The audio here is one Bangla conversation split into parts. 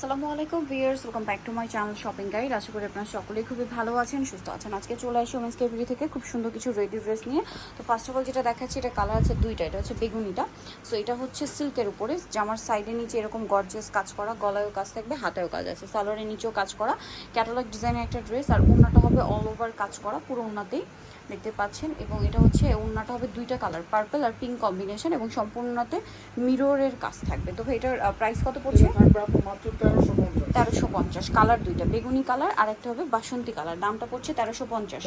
আসসালামু আলাইকুম, viewers. Welcome back to my channel shopping guide আশা করি আপনারা সকলেই খুবই ভালো আছেন, সুস্থ আছেন। আজকে চলে আসি ওমেন্স কেবিরি থেকে খুব সুন্দর কিছু রেডি ড্রেস নিয়ে। তো ফার্স্ট অফ অল যেটা দেখাচ্ছি, এটা কালার আছে দুইটা। এটা হচ্ছে বেগুনিটা। সো এটা হচ্ছে সিল্কের উপরে। জামার সাইডে নিচে এরকম গর্জিয়াস কাজ করা, গলায়ও কাজ থাকবে হাতেও কাজ আছে। সালোয়ারের নিচেও কাজ করা। ক্যাটালগ ডিজাইনের একটা ড্রেস আর ওড়নাটা হবে অল ওভার কাজ করা, পুরো ওড়নাতেই দেখতে পাচ্ছেন। এবং এটা হচ্ছে, ওড়নাটা হবে দুইটা কালার পার্পল আর পিঙ্ক কম্বিনেশন এবং সম্পূর্ণতে মিররের কাজ থাকবে। তো এটার প্রাইস কত পড়ছে? মাত্র তেরোশো পঞ্চাশ। কালার দুইটা। বেগুনি কালার আর একটা হবে বাসন্তী কালার। দামটা পড়ছে তেরোশো পঞ্চাশ।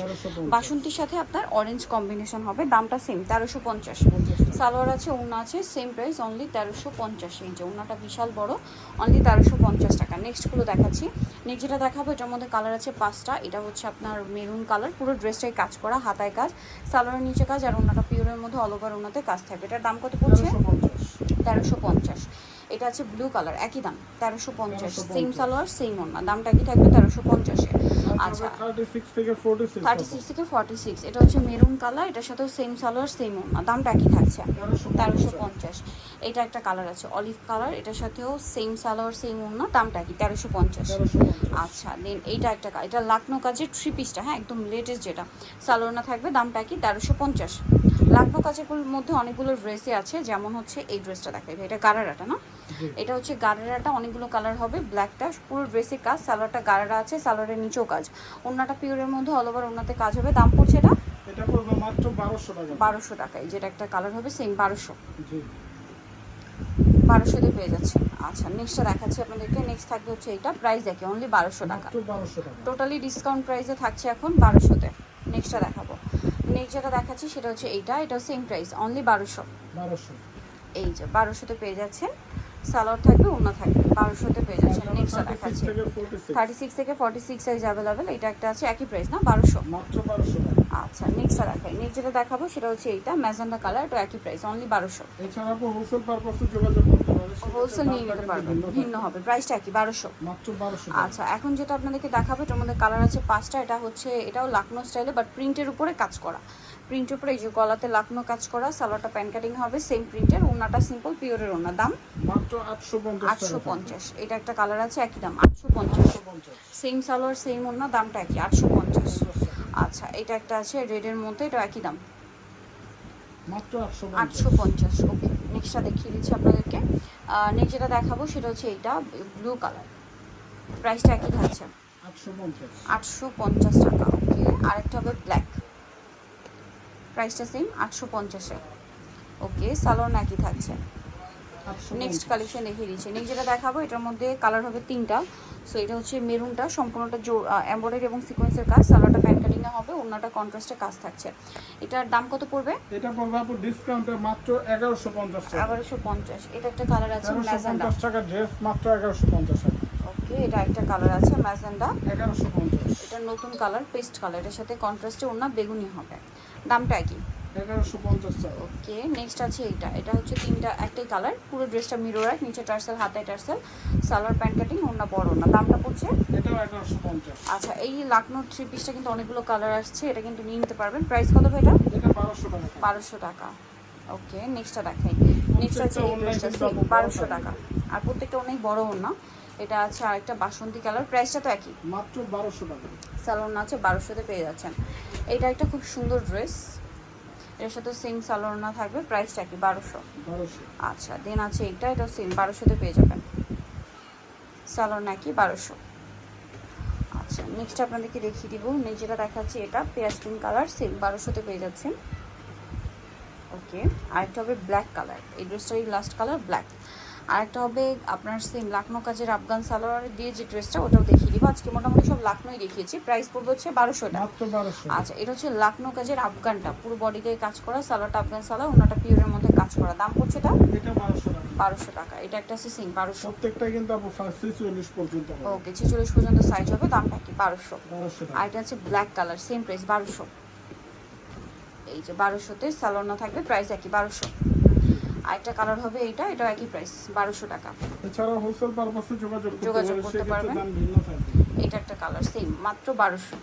বাসন্তীর সাথে আপনার অরেঞ্জ কম্বিনেশন হবে। দামটা সেম তেরোশো পঞ্চাশ। সালোয়ার আছে ওড়না আছে সেম প্রাইস অনলি তেরোশো পঞ্চাশ এই যে ওড়নাটা বিশাল বড় অনলি তেরোশো পঞ্চাশ টাকা। নেক্সটগুলো দেখাচ্ছি। নেক্সট যেটা দেখাবো এটার মধ্যে কালার আছে পাঁচটা। এটা হচ্ছে আপনার মেরুন কালার পুরো ড্রেসটাই কাজ করা হাতায় কাজ। সালোয়ারের নিচে কাজ আর ওড়নাটা পিওরের মধ্যে অল ওভার ওড়নাতে কাজ থাকবে। এটার দাম কত পড়ছে? তেরোশো পঞ্চাশ। এটা আছে ব্লু কালার একই দাম তেরোশো পঞ্চাশ। 1350 সেম সালোয়ার সেম ওড়না দামটা কি থাকবে তেরোশো পঞ্চাশে। আচ্ছা থার্টি সিক্স থেকে ফোর্টি সিক্স থেকে ফর্টি সিক্স এটা হচ্ছে মেরুন কালার এটার সাথেও সেম সালোয়ার সেম ওড়না দামটা একই থাকছে। তেরোশো পঞ্চাশ। এটা একটা কালার আছে অলিভ কালার এটার সাথেও সেম সালোয়ার সেম ওড়না দামটা কি তেরোশো পঞ্চাশ। আচ্ছা দেন এইটা একটা কা- এটা লাকনো কাজের থ্রি পিসটা হ্যাঁ একদম লেটেস্ট যেটা। সালোয়ার না থাকবে দামটা কি তেরোশো পঞ্চাশ। লাকনো কাজের মধ্যে অনেকগুলো ড্রেসই আছে যেমন হচ্ছে এই ড্রেসটা দেখাই। এটা গারারাটা না? এটা হচ্ছে গারারাটা অনেকগুলো কালার হবে ব্ল্যাকটা পুরো ড্রেসে কাজ সালোয়ারটা গারারা আছে সালোয়ারের নিচেও কাজ। ওড়নাটা পিওরের মধ্যে অল ওভার ওড়নাতে কাজ হবে। দাম পড়ছে এটা? এটা পড়বে মাত্র বারোশো টাকা। বারোশো টাকায় যেটা একটা কালার হবে সেম বারোশো। জি। বারোশোতে পেয়ে যাচ্ছে। আচ্ছা নেক্সটটা দেখাচ্ছি আপনাদেরকে। নেক্সট থাকবে হচ্ছে এটা প্রাইস দেখে অনলি বারোশো টাকা। বারোশো টাকা। টোটালি ডিসকাউন্ট প্রাইসে থাকছে এখন বারোশোতে। নেক্সটটা দেখাবো। নেক্সট যেটা দেখাচ্ছি সেটা হচ্ছে এইটা এটা সেম প্রাইস অনলি বারোশো। বারোশো। এই যে বারোশোতে পেয়ে যাচ্ছেন সালোয়ার থাকবে অন্য থাকবে বারোশোতে পেয়ে যাচ্ছেন নেক্সট থার্টি সিক্স দেখাচ্ছি। থেকে থার্টি সিক্স থেকে ফর্টি সিক্স সাইজ অ্যাভেলেবেল এটা একটা আছে একই প্রাইস না? বারোশো। মাত্র বারোশো আচ্ছা নেক্সটটা দেখাই নেক্সট যেটা দেখাবো সেটা হচ্ছে এইটা ম্যাজেন্ডা কালার এটা একই প্রাইস অনলি বারোশো। এছাড়া আপনি হোলসেল পারপাসে যোগাযোগ করতে পারেন হোলসেল নিয়ে নিতে পারবেন ভিন্ন হবে। প্রাইসটা একই বারোশো। মাত্র বারোশো আচ্ছা এখন যেটা আপনাদেরকে দেখাবো এটার মধ্যে কালার আছে পাঁচটা এটা হচ্ছে এটাও লাকনো স্টাইলে বাট প্রিন্টের উপরে কাজ করা। প্রিন্টের উপরে এই যে গলাতে লাকনো কাজ করা সালোয়ারটা প্যান কাটিং হবে সেম প্রিন্টের ওনাটা সিম্পল পিওরের ওনা দাম? মাত্র আটশো পঞ্চাশ এটা একটা কালার আছে একই দাম আটশো পঞ্চাশ। সেম সালোয়ার সেম ওনা দামটা একই আটশো পঞ্চাশ। আচ্ছা এটা একটা আছে রেডের মধ্যে এটা একই দাম। মাত্র আটশো পঞ্চাশ। ওকে নেক্সটটা দেখিয়ে দিচ্ছি আপনাদেরকে। নেক্সট যেটা দেখাবো সেটা হচ্ছে এইটা ব্লু কালার প্রাইসটা একই থাকছে। আটশো পঞ্চাশ। টাকা ওকে আরেকটা হবে ব্ল্যাক প্রাইসটা সেম আটশো পঞ্চাশে। ওকে সালোয়ার নাকি থাকছে। নেক্সট কালেকশন দেখিয়ে দিচ্ছি। নেক্সট যেটা দেখাবো এটার মধ্যে কালার হবে তিনটা। সো এটা হচ্ছে মেরুনটা সম্পূর্ণটা জোর এম্বয়ডারি এবং সিকোয়েন্সের কাজ। সালোয়ারটা প্যান কাটিংয়ে হবে অন্যটা কন্ট্রাস্টে কাজ থাকছে। এটার দাম কত পড়বে? এটা পড়বে আপু ডিসকাউন্টে মাত্র এগারোশো পঞ্চাশ টাকা। এগারোশো পঞ্চাশ। এটা একটা কালার আছে ম্যাজেন্ডা পঞ্চাশ টাকা ড্রেস মাত্র এগারোশো পঞ্চাশ টাকা। ওকে এটা একটা কালার আছে ম্যাজেন্ডা। এগারোশো পঞ্চাশ। এটা নতুন কালার পেস্ট কালারের সাথে কন্ট্রাস্টে অন্য বেগুনি হবে। দামটা টাকা ওকে নেক্সট আছে এইটা। এটা হচ্ছে তিনটা একটাই কালার পুরো ড্রেসটা মিরর এক নিচে টার্সেল হাতায় টার্সেল সালোয়ার প্যান্ট কাটিং অন্য বড় না দামটা পড়ছে? আচ্ছা এই লাকনো থ্রি পিসটা কিন্তু অনেকগুলো কালার আসছে এটা কিন্তু নিয়ে নিতে পারবেন। প্রাইস কত ভাই এটা? বারোশো টাকা। ওকে নেক্সটটা দেখাই। নেক্সট আছে এই ড্রেসটা বারোশো টাকা। আর প্রত্যেকটা অনেক বড় না এটা আছে আরেকটা বাসন্তী কালার প্রাইসটা তো একই। মাত্র বারোশো টাকা। সালোয়ার আছে বারোশোতে পেয়ে যাচ্ছেন। এটা একটা খুব সুন্দর ড্রেস এর সাথে সেম সালোয়ারনা থাকবে প্রাইসটা কি বারোশো। আচ্ছা দেন আছে এটা এটা সেম বারোশোতে পেয়ে যাবেন। সালোয়ার নাকি বারোশো। আচ্ছা নেক্সট আপনাদেরকে দেখিয়ে দিব যেটা দেখাচ্ছি এটা পেঁয়াজ পিঙ্ক কালার সেম বারোশোতে পেয়ে যাচ্ছেন ওকে আরেকটা হবে ব্ল্যাক কালার এই ড্রেসটারই লাস্ট কালার ব্ল্যাক আরেকটা হবে আপনার সেম লাকনো কাজের আফগান সালোয়ার দিয়ে যে ড্রেসটা ওটাও দেখিয়ে দিব। আজকে মোটামুটি সব লাকনোই দেখিয়েছি। প্রাইস পড়বে হচ্ছে বারোশো টাকা। আচ্ছা এটা হচ্ছে লাকনো কাজের আফগানটা। পুরো বডিতে কাজ করা সালোয়ারটা আফগান সালোয়ার ওনাটা পিওরের মধ্যে কাজ করা। দাম পড়ছে এটা? বারোশো টাকা। এটা একটা আছে সিং বারোশো। প্রত্যেকটাই কিন্তু পর্যন্ত ওকে ছেচল্লিশ পর্যন্ত সাইজ হবে দামটা কি বারোশো। বারোশো আর এটা আছে ব্ল্যাক কালার সেম প্রাইস বারোশো। এই যে বারোশোতে সালোয়ার না থাকবে প্রাইস একই বারোশো। আরেকটা কালার হবে এইটা এটা একই প্রাইস বারোশো টাকা। এছাড়া হোলসেল পারপাসে যোগাযোগ করতে যোগাযোগ করতে পারবেন। এটা একটা কালার সেম মাত্র বারোশো।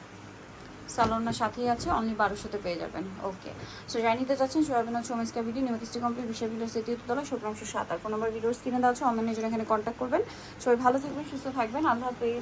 সালোনার সাথেই আছে অনলি বারোশোতে পেয়ে যাবেন। ওকে সো যাই নিতে চাচ্ছেন সোয়াবিন হচ্ছে ওমেন্স ক্যাভিটি নিউ কিস্টি কমপ্লিট বিশাল ভিডিওস দ্বিতীয় তলা শুক্রাংশ সাত। আর ফোন নম্বর ভিডিওস কিনে দেওয়া আছে অনলাইনে জন্য এখানে কন্ট্যাক্ট করবেন। সবাই ভালো থাকবেন সুস্থ থাকবেন আল্লাহ হাফেজ।